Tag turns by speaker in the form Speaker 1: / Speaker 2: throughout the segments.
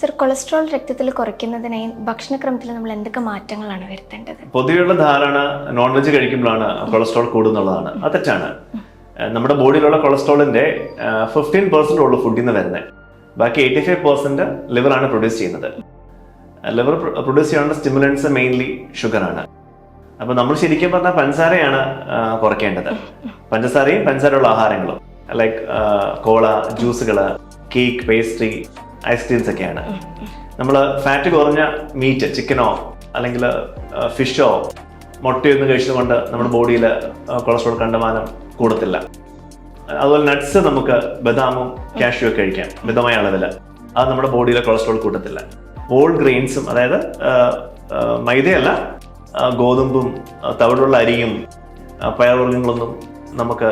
Speaker 1: Sir cholesterol രക്തത്തിൽ കുറയ്ക്കുന്നതിനായി ഭക്ഷണക്രമത്തിൽ നമ്മൾ എന്തൊക്കെ മാറ്റങ്ങളാണ് വരുത്തേണ്ടത്?
Speaker 2: പൊതുവെയുള്ള ധാരണ നോൺ വെജ് കഴിക്കുമ്പോഴാണ് കൊളസ്ട്രോൾ കൂടുന്നുള്ളതാണ്. അത് തെറ്റാണ്. നമ്മുടെ ബോഡിയിലുള്ള കൊളസ്ട്രോളിന്റെ ഫിഫ്റ്റീൻ പെർസെന്റ് ഉള്ളു ഫുഡിൽ നിന്ന് വരുന്നത് ബാക്കി എയ്റ്റി ഫൈവ് പെർസെന്റ് ലിവറാണ് പ്രൊഡ്യൂസ് ചെയ്യുന്നത്. ലിവർ പ്രൊഡ്യൂസ് ചെയ്യാനുള്ള സ്റ്റിമുലൻസ് മെയിൻലി ഷുഗറാണ്. അപ്പൊ നമ്മൾ ശരിക്കും പറഞ്ഞാൽ പഞ്ചസാരയാണ് കുറയ്ക്കേണ്ടത്. പഞ്ചസാരയും പഞ്ചസാരയുള്ള ആഹാരങ്ങളും ലൈക്ക് കോള ജ്യൂസുകൾ കേക്ക് പേസ്ട്രി ഐസ്ക്രീംസ് ഒക്കെയാണ്. നമ്മൾ ഫാറ്റ് കുറഞ്ഞ മീറ്റ് ചിക്കനോ അല്ലെങ്കിൽ ഫിഷോ മുട്ടയൊന്നും കഴിച്ചതുകൊണ്ട് നമ്മുടെ ബോഡിയിൽ കൊളസ്ട്രോൾ കണ്ടമാനം കൂടത്തില്ല. അതുപോലെ നട്ട്സ് നമുക്ക് ബദാമും കാഷ്യൂ ഒക്കെ കഴിക്കാം മിതമായ അളവിൽ അത് നമ്മുടെ ബോഡിയിലെ കൊളസ്ട്രോൾ കൂട്ടത്തില്ല. ഓൾ ഗ്രെയിൻസും അതായത് മൈദയല്ല ഗോതമ്പും തവിടുള്ള അരിയും പയർവർഗങ്ങളൊന്നും നമുക്ക്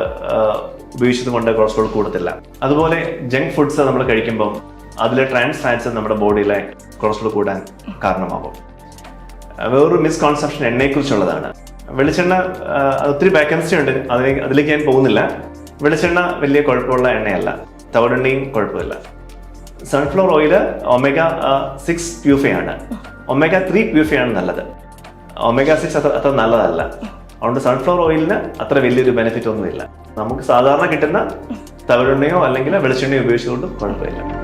Speaker 2: ഉപയോഗിച്ചത് കൊണ്ട് കൊളസ്ട്രോൾ കൂടത്തില്ല. അതുപോലെ ജങ്ക് ഫുഡ്സ് നമ്മൾ കഴിക്കുമ്പം അതിലെ ട്രാൻസ് ഫാറ്റ്സ് നമ്മുടെ ബോഡിയിലെ കൊളസ്ട്രോൾ കൂടാൻ കാരണമാകും. വേറൊരു മിസ്കോൺസെപ്ഷൻ എണ്ണയെക്കുറിച്ചുള്ളതാണ് വെളിച്ചെണ്ണ ഒത്തിരി വേക്കൻസി ഉണ്ട്. അതിലേക്ക് അതിലേക്ക് ഞാൻ പോകുന്നില്ല. വെളിച്ചെണ്ണ വലിയ കുഴപ്പമുള്ള എണ്ണയല്ല. തവിടെണ്ണയും കുഴപ്പമില്ല. സൺഫ്ലവർ ഓയിൽ ഒമേഗ സിക്സ് പ്യൂഫയാണ് ഒമേഗ ത്രീ പ്യൂഫയാണ് നല്ലത്. ഒമേഗ സിക്സ് അത്ര അത്ര നല്ലതല്ല. അതുകൊണ്ട് സൺഫ്ലവർ ഓയിലിന് അത്ര വലിയൊരു ബെനിഫിറ്റ് ഒന്നുമില്ല. നമുക്ക് സാധാരണ കിട്ടുന്ന തവിടെണ്ണയോ അല്ലെങ്കിൽ വെളിച്ചെണ്ണയോ ഉപയോഗിച്ചുകൊണ്ടും കുഴപ്പമില്ല.